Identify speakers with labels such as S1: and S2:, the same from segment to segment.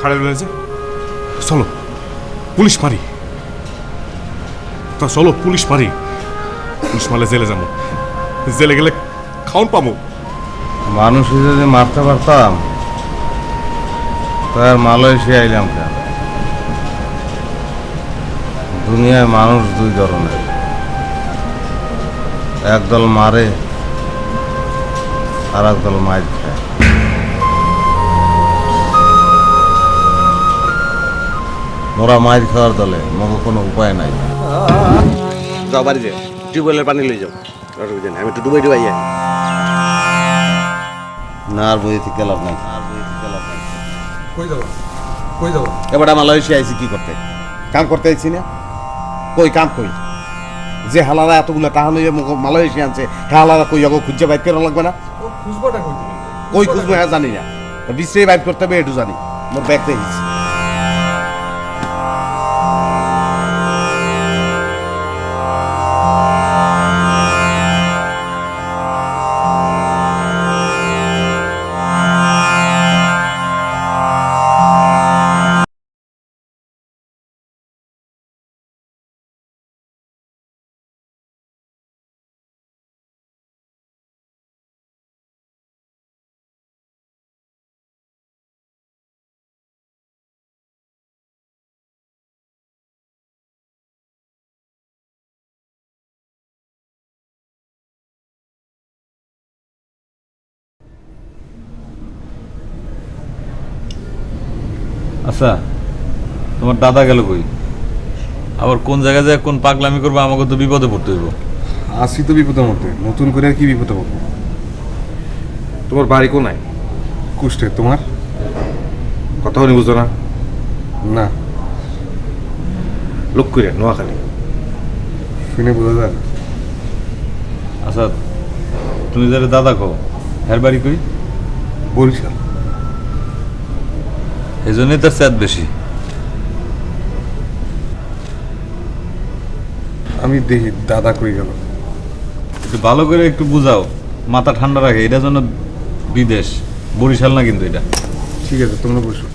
S1: খাড়ে রয়েছে চলো, পুলিশ মারি। তা চলো, পুলিশ মারি। পুলিশ মারলে জেলে যাব জেলে গেলে খাওন পাবো
S2: মানুষ যদি মারতে পারতাম তো আর মালয়েশিয়া আইলাম কেন? দুনিয়ায় মানুষ দুই ধরনের। একদল মারে আর একদল মাইর খায়। মোরা মাইর খাওয়ার দলে মগ কোনো উপায় নাই।
S3: যাও বাড়িতে টিউবওয়েলের পানি লই যাও। অসুবিধা নেই আমি একটু ডুবাই ডুবাই যাই।
S2: না আর বই থেকে লাভ নাই। আর বই থেকে লাভ নাই।
S4: কই যাব? কই যাব?
S2: এবার মালয়েশিয়া আইছি কি করতে? কাম করতে আইছি না? কই কাম কই? যে হালারা এতগুলো টাকা লইয়া মালয়েশিয়া আনছে হালারা কই যাব খুঁজে বাইক করা লাগবে না?
S4: ও কই
S2: খুঁজবো হ্যাঁ জানি না। বিশ্রে বাইক করতে হবে এটু জানি। মোর ব্যাগ দেখিস
S5: আচ্ছা তোমার দাদা গেল কই? আবার কোন জায়গায় যায় কোন পাগলামি করব আমাকে তো বিপদে পড়তে হইব।
S4: আসি তো বিপদের মধ্যে নতুন করে আর কি বিপদে পড়ব? তোমার বাড়ি কোনায়? কুষ্টে তোমার? কথা বলি বুঝো না। না।
S3: লোক করে নোয়াখালী।
S4: শুনে বোঝা যায়।
S5: আচ্ছা তুমি যারা দাদা কো হ্যার বাড়ি কই?
S4: বরিশাল।
S5: এই জন্যই তার স্যাদ বেশি।
S4: আমি দেখি দাদা কই গেল।
S5: একটু ভালো করে একটু বুঝাও মাথা ঠান্ডা রাখে এটা যেন বিদেশ বরিশাল না কিন্তু এটা।
S4: ঠিক আছে তোমরা বসো।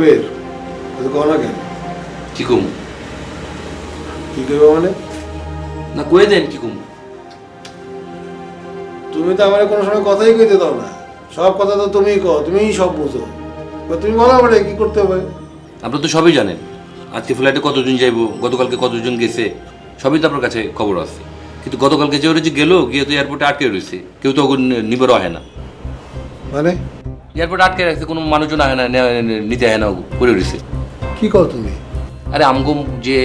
S4: কি কবির কো না কেন?
S6: কি কম?
S4: কি করব মানে?
S6: না কয়ে দেন কি কম।
S7: তুমি তো আমার কোনো সময় কথাই কইতে দাও না। সব কথা তো তুমিই কও তুমিই সব বুঝো। তুমি বলো আমার কি করতে হবে?
S6: আপনারা তো সবই জানেন। আজকে ফ্লাইটে কতজন যাইবো গতকালকে কতজন গেছে সবই তো আপনার কাছে খবর আছে। কিন্তু গতকালকে যে ওরা যে গেলো গিয়ে তো এয়ারপোর্টে আটকে রয়েছে। কেউ তো নিবার হয় না।
S7: মানে?
S6: এয়ারপোর্টে আটকে রাখছে কোনো মানুষজন আহে না নিতে আহে না করে উঠেছে।
S7: কি কর তুমি?
S6: আরে আমগো যে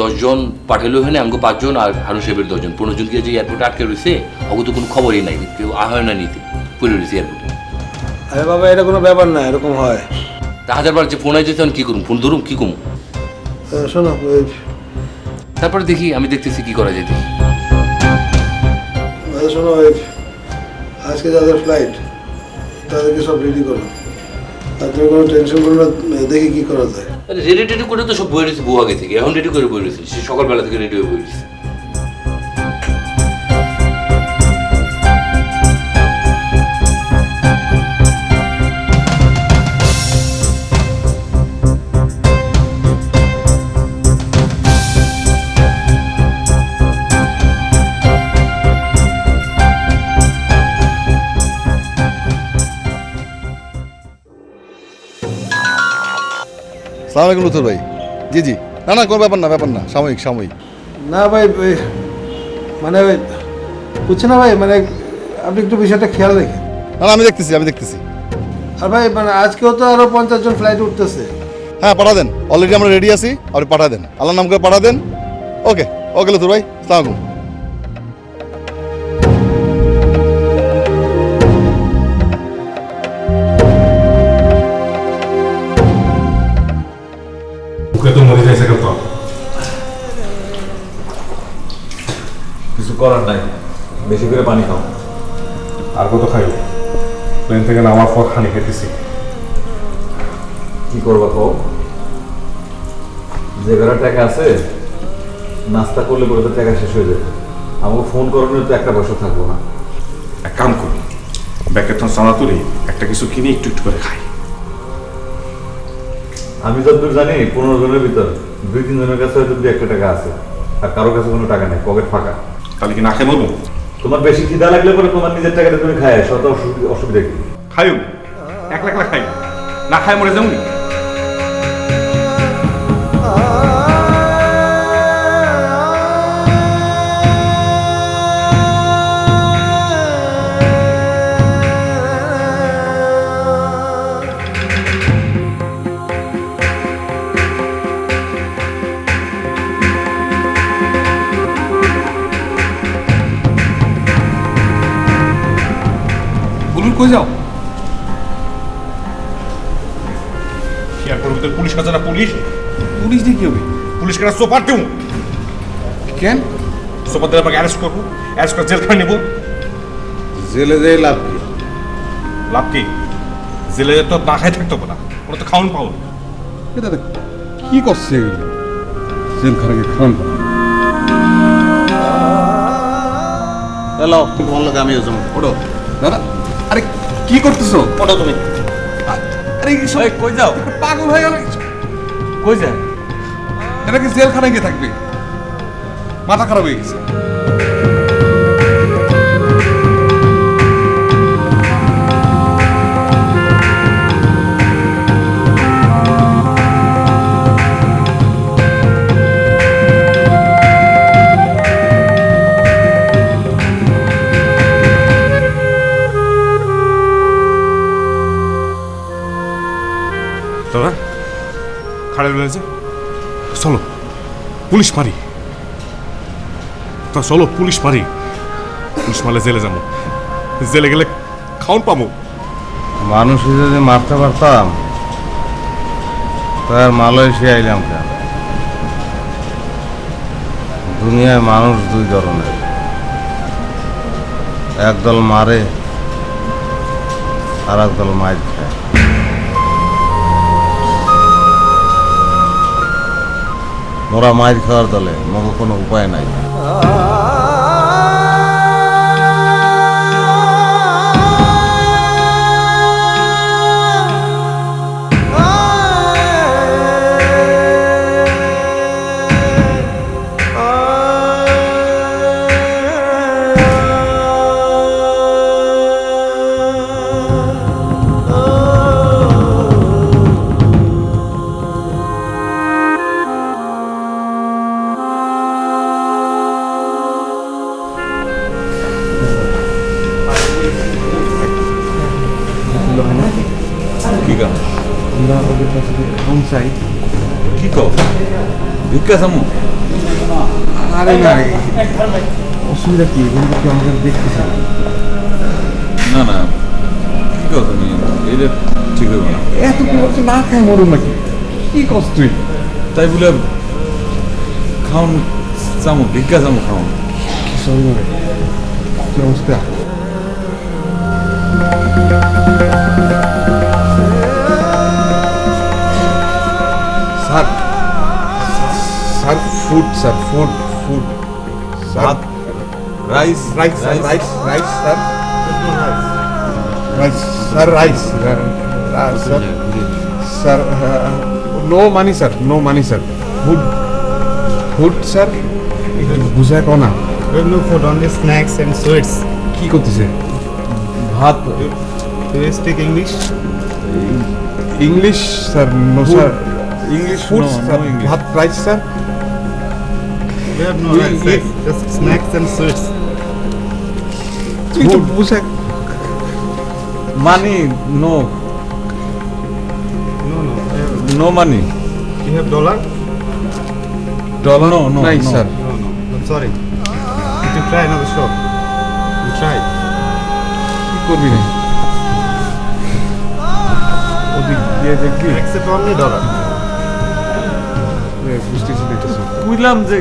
S6: দশজন পাঠালো হয় আমগো পাঁচজন আর হারুন সাহেবের দশজন পনেরো জন গিয়ে যে এয়ারপোর্টে আটকে রয়েছে ওগো তো কোনো খবরই নাই কেউ আহে না নিতে পড়ে রয়েছে এয়ারপোর্টে।
S7: আরে বাবা এটা কোনো ব্যাপার না এরকম হয়।
S6: তা হাজার বার যে ফোন আইতে তখন কী করুন ফোন ধরুন কী করুন
S7: শোনো
S6: তারপরে দেখি আমি দেখতেছি কি করা যায় দেখি।
S7: শোনো আজকে যাদের ফ্লাইট তাদেরকে সব রেডি করো। তাদের কোনো টেনশন করো না দেখি কি করা যায়।
S6: রেডি টেডি করে তো সব বই রয়েছে বউ আগে থেকে। এখন রেডি করে বই রয়েছে। সকালবেলা থেকে রেডি হয়ে বই রয়েছে।
S8: সালাম আলাইকুম লুথুর ভাই। জি জি। না না কোনো ব্যাপার না ব্যাপার না। সাময়িক সাময়িক।
S7: না ভাই ওই মানে ওই বুঝছে না ভাই মানে আপনি একটু বিষয়টা খেয়াল রেখে।
S8: না না আমি দেখতেছি আমি দেখতেছি।
S7: আর ভাই মানে আজকেও তো আরও পঞ্চাশ জন ফ্লাইট উঠতেছে।
S8: হ্যাঁ পাঠা দেন। অলরেডি আমরা রেডি আছি আপনি পাঠা দেন। আল্লাহর নাম করে পাঠা দেন। ওকে ওকে লুথুর ভাই সালাম আলাইকুম।
S5: করার নাই। বেশি করে পানি খাও।
S1: আর কত খাইব? প্লেন থেকে নামার পর খানি খেতেছি।
S5: কি করবা কও? যে বেড়া টাকা আছে নাস্তা করলে পরে তো টাকা শেষ হয়ে যাবে। আমাকে ফোন করানোর তো একটা পয়সা থাকব না।
S1: এক কাম করি ব্যাকের তো চানা তুলি একটা কিছু কিনে একটু একটু করে খাই।
S5: আমি যতদূর জানি পনেরো জনের ভিতর দুই তিন জনের কাছে হয়তো দুই একটা টাকা আছে আর কারোর কাছে কোনো টাকা নেই পকেট ফাঁকা।
S1: তাহলে কি না খেয়ে মরবো?
S5: তোমার বেশি খিদা লাগলে পরে তোমার নিজের টাকাটা তুমি খায় শত অসুবিধা অসুবিধা কি?
S1: খাইও। একলা একলা খাই। না খায় মরে যাও কই যাও এয়ারপোর্টের ভিতরে পুলিশ কাছে না পুলিশ?
S4: পুলিশ দিয়ে কি হবে?
S1: পুলিশ কেন সোপার দেবো?
S4: কেন?
S1: সোপার দিলে আমাকে অ্যারেস্ট করব। অ্যারেস্ট করে জেলখানে নেব।
S4: জেলে যেয়ে লাভ কি?
S1: লাভ কি? জেলে তো না খাই থাকতে না। ওরা তো খাওয়ান পাও
S4: এটা দেখ কি করছে এগুলো? জেলখানাকে খান
S3: হ্যালো তোমার লোক আমিও যাব। ওঠো।
S4: দাদা আরে কি করতেছো?
S3: ওটা তুমি।
S4: আরে এই সব
S5: এই, কই যাও?
S4: পাগল হয়ে গেল।
S5: কই যায়
S4: এটা কি জেলখানায় গিয়ে থাকবে? মাথা খারাপ হয়ে গেছে।
S1: পুলিশ মারি। তা চলো, পুলিশ মারি। পুলিশ মারলে জেলে যাব জেলে গেলে খাওন পাবো
S2: মানুষ যদি মারতে পারতাম তো আর মালয়েশিয়া আইলাম কেন? দুনিয়ায় মানুষ দুই ধরনের। একদল মারে আর একদল মার খায়। মোরা মার খাওয়ার দলে মগ কোনো উপায় নাই।
S4: চাই।
S5: কি কও? ভিক্ষা সামু
S4: আরে না অসুবিধা কি? এগুলো কি আমাদের দেখতেছে
S5: না। না কি কও তুমি? এটা ঠিক হবে না।
S4: এত কি বলছে না খায় মরুন নাকি? কি কষ্ট তুই?
S5: তাই বলে খাওন চামু ভিক্ষা চামু খাওন।
S4: সরি কি অবস্থা Sir food sir food food
S5: ভাত rice
S4: rice sir rice rice sir rice sir rice sir sir no money sir no money sir food food sir একটু বুঝায় কো না
S9: We have no food, only snacks and sweets.
S4: কি করতেছে
S5: ভাত
S9: Do you speak English?
S4: English sir no sir
S5: English
S4: food sir ভাত rice sir
S9: We have no
S4: We
S9: rice,
S4: eat-
S9: just snacks and sweets.
S4: বুঝায়
S5: money no
S9: No, no. we have-
S5: no money
S9: You have dollar?
S4: Dollar
S5: No, no,
S4: নাই
S5: no.
S4: Sir
S9: No, no. I'm sorry. You can try another shop. You try.
S4: ওদিক দিয়ে দেখবি
S9: Accept only dollar.
S4: বুঝতেছি দেখতেছি
S5: বুঝলাম যে